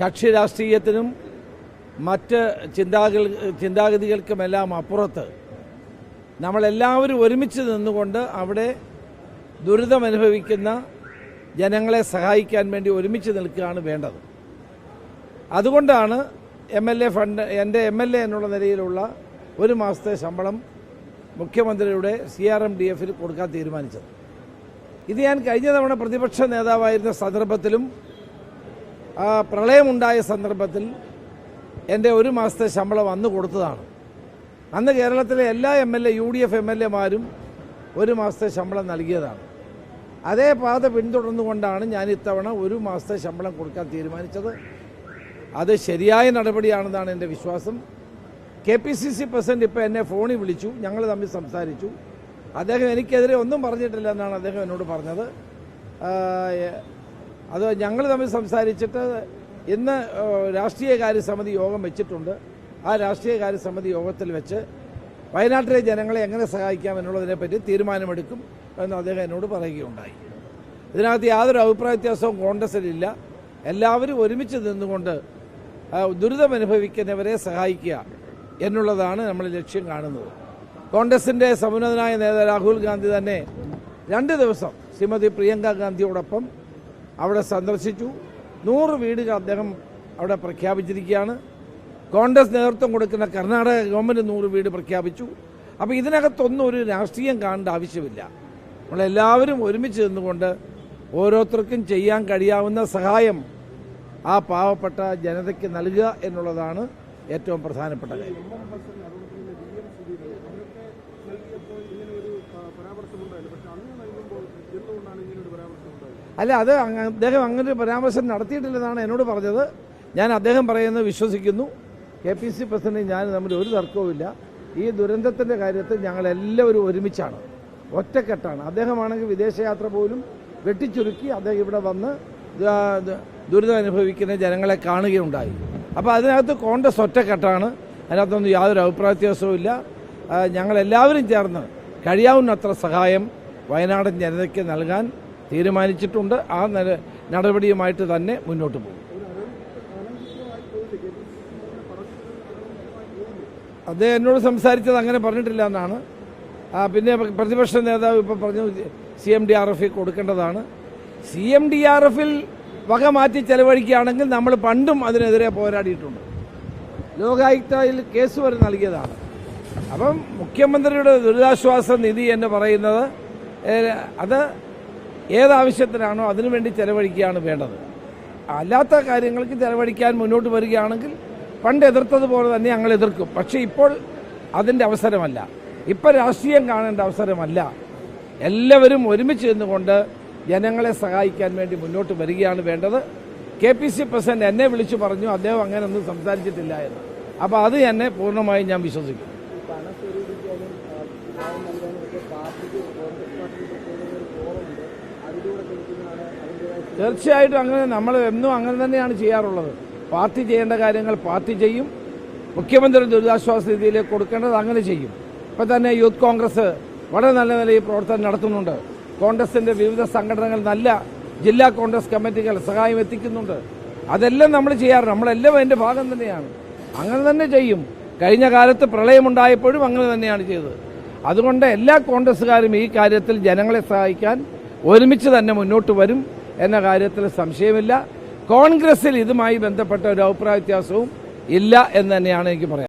കക്ഷി രാഷ്ട്രീയത്തിനും മറ്റ് ചിന്താഗതി ചിന്താഗതികൾക്കുമെല്ലാം അപ്പുറത്ത് നമ്മളെല്ലാവരും ഒരുമിച്ച് നിന്നുകൊണ്ട് അവിടെ ദുരിതമനുഭവിക്കുന്ന ജനങ്ങളെ സഹായിക്കാൻ വേണ്ടി ഒരുമിച്ച് നിൽക്കുകയാണ് വേണ്ടത്. അതുകൊണ്ടാണ് എം എൽ എ ഫണ്ട് എന്റെ എം എൽ എ എന്നുള്ള നിലയിലുള്ള ഒരു മാസത്തെ ശമ്പളം മുഖ്യമന്ത്രിയുടെ സി ആർ എം ഡി എഫിൽ കൊടുക്കാൻ തീരുമാനിച്ചത്. ഇത് ഞാൻ കഴിഞ്ഞ തവണ പ്രതിപക്ഷ നേതാവായിരുന്ന സന്ദർഭത്തിലും പ്രളയമുണ്ടായ സന്ദർഭത്തിൽ എന്റെ ഒരു മാസത്തെ ശമ്പളം അന്ന് കൊടുത്തതാണ്. അന്ന് കേരളത്തിലെ എല്ലാ M L A U D F M L എമാരും ഒരു മാസത്തെ ശമ്പളം നൽകിയതാണ്. അതേ പാത പിന്തുടർന്നുകൊണ്ടാണ് ഞാൻ ഇത്തവണ ഒരു മാസത്തെ ശമ്പളം കൊടുക്കാൻ തീരുമാനിച്ചത്. അത് ശരിയായ നടപടിയാണെന്നാണ് എന്റെ വിശ്വാസം. K P C C president ഇപ്പോൾ എന്നെ ഫോണിൽ വിളിച്ചു. ഞങ്ങൾ തമ്മിൽ സംസാരിച്ചു. അദ്ദേഹം എനിക്കെതിരെ ഒന്നും പറഞ്ഞിട്ടില്ല എന്നാണ് അദ്ദേഹം എന്നോട് പറഞ്ഞത്. അത് ഞങ്ങൾ തമ്മിൽ സംസാരിച്ചിട്ട് ഇന്ന് രാഷ്ട്രീയകാര്യ സമിതി യോഗം വെച്ചിട്ടുണ്ട്. ആ രാഷ്ട്രീയകാര്യ സമിതി യോഗത്തിൽ വെച്ച് വയനാട്ടിലെ ജനങ്ങളെ എങ്ങനെ സഹായിക്കാം എന്നുള്ളതിനെപ്പറ്റി തീരുമാനമെടുക്കും എന്ന് അദ്ദേഹം എന്നോട് പറയുകയുണ്ടായി. ഇതിനകത്ത് യാതൊരു അഭിപ്രായ വ്യത്യാസവും കോൺഗ്രസിലില്ല. എല്ലാവരും ഒരുമിച്ച് നിന്നുകൊണ്ട് ദുരിതമനുഭവിക്കുന്നവരെ സഹായിക്കുക എന്നുള്ളതാണ് നമ്മൾ ലക്ഷ്യം കാണുന്നത്. കോൺഗ്രസിന്റെ സമുന്നതനായ നേതാവ് രാഹുൽ ഗാന്ധി തന്നെ രണ്ട് ദിവസം ശ്രീമതി പ്രിയങ്ക ഗാന്ധിയോടൊപ്പം അവിടെ സന്ദർശിച്ചു. നൂറ് വീടുകൾ അദ്ദേഹം അവിടെ പ്രഖ്യാപിച്ചിരിക്കുകയാണ്. കോൺഗ്രസ് നേതൃത്വം കൊടുക്കുന്ന കർണാടക ഗവൺമെന്റ് നൂറ് വീട് പ്രഖ്യാപിച്ചു. അപ്പോൾ ഇതിനകത്തൊന്നും ഒരു രാഷ്ട്രീയം കാണേണ്ട ആവശ്യമില്ല. നമ്മളെല്ലാവരും ഒരുമിച്ച് നിന്നുകൊണ്ട് ഓരോരുത്തർക്കും ചെയ്യാൻ കഴിയാവുന്ന സഹായം ആ പാവപ്പെട്ട ജനതയ്ക്ക് നൽകുക എന്നുള്ളതാണ് ഏറ്റവും പ്രധാനപ്പെട്ട കാര്യം. അല്ല അത് അദ്ദേഹം അങ്ങനെ ഒരു പരാമർശം നടത്തിയിട്ടില്ലെന്നാണ് എന്നോട് പറഞ്ഞത്. ഞാൻ അദ്ദേഹം പറയുന്നത് വിശ്വസിക്കുന്നു. കെ പി സി പ്രസിഡന്റ് ഞാൻ തമ്മിൽ ഒരു തർക്കവുമില്ല ഈ ദുരന്തത്തിന്റെ കാര്യത്തിൽ ഞങ്ങളെല്ലാവരും ഒരുമിച്ചാണ്. ഒറ്റക്കെട്ടാണ്. അദ്ദേഹമാണെങ്കിൽ വിദേശയാത്ര പോലും വെട്ടിച്ചുരുക്കി അദ്ദേഹം ഇവിടെ വന്ന് ദുരിതം അനുഭവിക്കുന്ന ജനങ്ങളെ കാണുകയുണ്ടായി. അപ്പോൾ അതിനകത്ത് കോൺഗ്രസ് ഒറ്റക്കെട്ടാണ്. അതിനകത്തൊന്നും യാതൊരു അഭിപ്രായ വ്യത്യാസവും ഇല്ല. ഞങ്ങളെല്ലാവരും ചേർന്ന് കഴിയാവുന്നത്ര സഹായം വയനാടൻ ജനതയ്ക്ക് നൽകാൻ തീരുമാനിച്ചിട്ടുണ്ട്. ആ നടപടിയുമായിട്ട് തന്നെ മുന്നോട്ട് പോകും. അദ്ദേഹം എന്നോട് സംസാരിച്ചത് അങ്ങനെ പറഞ്ഞിട്ടില്ല എന്നാണ്. പിന്നെ പ്രതിപക്ഷ നേതാവ് ഇപ്പോൾ പറഞ്ഞു സി എം ഡി ആർ എഫിൽ കൊടുക്കേണ്ടതാണ്. സി എം ഡി ആർ എഫിൽ വക മാറ്റി ചെലവഴിക്കുകയാണെങ്കിൽ നമ്മൾ പണ്ടും അതിനെതിരെ പോരാടിയിട്ടുണ്ട്. ലോകായുക്തയിൽ കേസ് വരെ നൽകിയതാണ്. അപ്പം മുഖ്യമന്ത്രിയുടെ ദുരിതാശ്വാസ നിധി എന്ന് പറയുന്നത് അത് ഏതാവശ്യത്തിനാണോ അതിനുവേണ്ടി ചെലവഴിക്കുകയാണ് വേണ്ടത്. അല്ലാത്ത കാര്യങ്ങൾക്ക് ചെലവഴിക്കാൻ മുന്നോട്ട് വരികയാണെങ്കിൽ പണ്ട് എതിർത്തതുപോലെ തന്നെ ഞങ്ങൾ എതിർക്കും. പക്ഷേ ഇപ്പോൾ അതിന്റെ അവസരമല്ല. ഇപ്പം രാഷ്ട്രീയം കാണേണ്ട അവസരമല്ല. എല്ലാവരും ഒരുമിച്ച് നിന്നുകൊണ്ട് ജനങ്ങളെ സഹായിക്കാൻ വേണ്ടി മുന്നോട്ട് വരികയാണ് വേണ്ടത്. കെ പി സി പ്രസിഡന്റ് എന്നെ വിളിച്ചു പറഞ്ഞു അദ്ദേഹം അങ്ങനെ ഒന്നും സംസാരിച്ചിട്ടില്ല എന്ന്. അപ്പോൾ അത് എന്നെ പൂർണമായും ഞാൻ വിശ്വസിക്കും. തീർച്ചയായിട്ടും അങ്ങനെ നമ്മൾ എന്നും അങ്ങനെ തന്നെയാണ് ചെയ്യാറുള്ളത്. പാർട്ടി ചെയ്യേണ്ട കാര്യങ്ങൾ പാർട്ടി ചെയ്യും. മുഖ്യമന്ത്രി ദുരിതാശ്വാസ നിധിയിലേക്ക് കൊടുക്കേണ്ടത് അങ്ങനെ ചെയ്യും. ഇപ്പം തന്നെ യൂത്ത് കോൺഗ്രസ് വളരെ നല്ല നിലയിൽ പ്രവർത്തനം നടത്തുന്നുണ്ട്. കോൺഗ്രസിന്റെ വിവിധ സംഘടനകൾ നല്ല ജില്ലാ കോൺഗ്രസ് കമ്മിറ്റികൾ സഹായം എത്തിക്കുന്നുണ്ട്. അതെല്ലാം നമ്മൾ ചെയ്യാറുണ്ട്. നമ്മളെല്ലാം അതിന്റെ ഭാഗം തന്നെയാണ്. അങ്ങനെ തന്നെ ചെയ്യും. കഴിഞ്ഞ കാലത്ത് പ്രളയമുണ്ടായപ്പോഴും അങ്ങനെ തന്നെയാണ് ചെയ്തത്. അതുകൊണ്ട് എല്ലാ കോൺഗ്രസ്സുകാരും ഈ കാര്യത്തിൽ ജനങ്ങളെ സഹായിക്കാൻ ഒരുമിച്ച് തന്നെ മുന്നോട്ട് വരും. എന്ന കാര്യത്തിൽ സംശയമില്ല. കോൺഗ്രസിൽ ഇതുമായി ബന്ധപ്പെട്ട ഒരു അഭിപ്രായ വ്യത്യാസവും ഇല്ല എന്ന് തന്നെയാണ് എനിക്ക് പറയാൻ